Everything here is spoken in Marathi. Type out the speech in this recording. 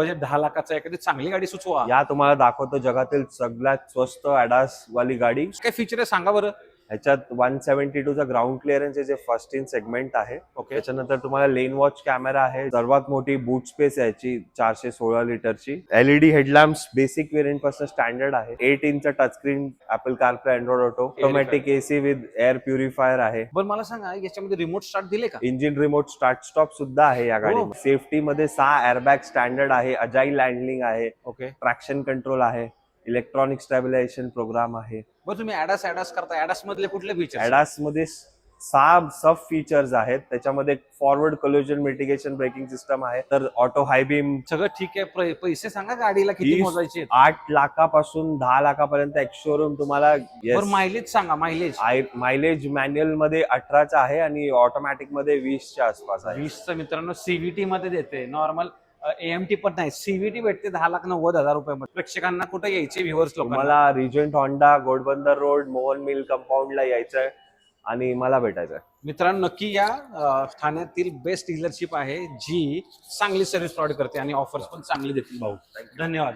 म्हणजे दहा लाखाचा एखादी चांगली गाडी सुचवा. या तुम्हाला दाखवतो जगातील सगळ्यात स्वस्त ॲडास वाली गाडी. काय फीचर आहे सांगा बरं. ह्याच्यात वन सेव्हन्टी टू चा ग्राउंड क्लिअरन्स जे फर्स्ट इन सेगमेंट आहे. ओके त्याच्यानंतर तुम्हाला लेन वॉच कॅमेरा आहे. सर्वात मोठी बूट स्पेस आहे याची चारशे सोळा लिटरची एलईडी हेडलॅम्प्स बेसिक व्हेरियंटपासून स्टँडर्ड आहे. Eight inch touch screen Apple CarPlay Android Auto automatic AC with air purifier आहे. बरं मला सांगा याच्यामध्ये रिमोट स्टार्ट दिले का? इंजिन रिमोट स्टार्ट स्टॉप सुद्धा आहे या गाडीमध्ये सेफ्टी मध्ये सहा एअरबॅग स्टँडर्ड आहे. अजाईल हँडलिंग आहे. ओके ट्रॅक्शन कंट्रोल आहे. इलेक्ट्रॉनिक स्टॅबिलायझेशन प्रोग्राम आहे. बरं तुम्ही ऍडास ऍडास करता. ऍडास मधले कुठले फीचर ऍडासमध्ये सहा सब फीचर्स आहेत. त्याच्यामध्ये forward collision mitigation braking system आहे. तर ऑटो हाय बीम सगळं ठीक आहे. पै- पैसे सांगा गाडीला किती मोजायचे आठ लाखापासून दहा लाखापर्यंत एक शोरूम तुम्हाला बरं मायलेज सांगा मायलेज मायलेज मॅन्युअलमध्ये अठराचा आहे आणि ऑटोमॅटिकमध्ये वीसच्या आसपास आहे. वीसचं मित्रांनो सीव्हीटी मध्ये देते. नॉर्मल एएमटी पण नाही सीव्हीटी भेटते दहा लाख नव्वद हजार रुपये प्रेक्षकांना कुठे यायचे व्ह्युअर्स लोकांना? तुम्हाला Regent Honda Ghodbunder Road Mohan Mill कंपाऊंडला यायचंय आणि मला भेटायचंय. मित्रांनो नक्की या ठाण्यातील बेस्ट डीलरशिप आहे जी चांगली सर्व्हिस प्रोव्हाइड करते आणि ऑफर्स पण चांगली देते भाऊ. धन्यवाद.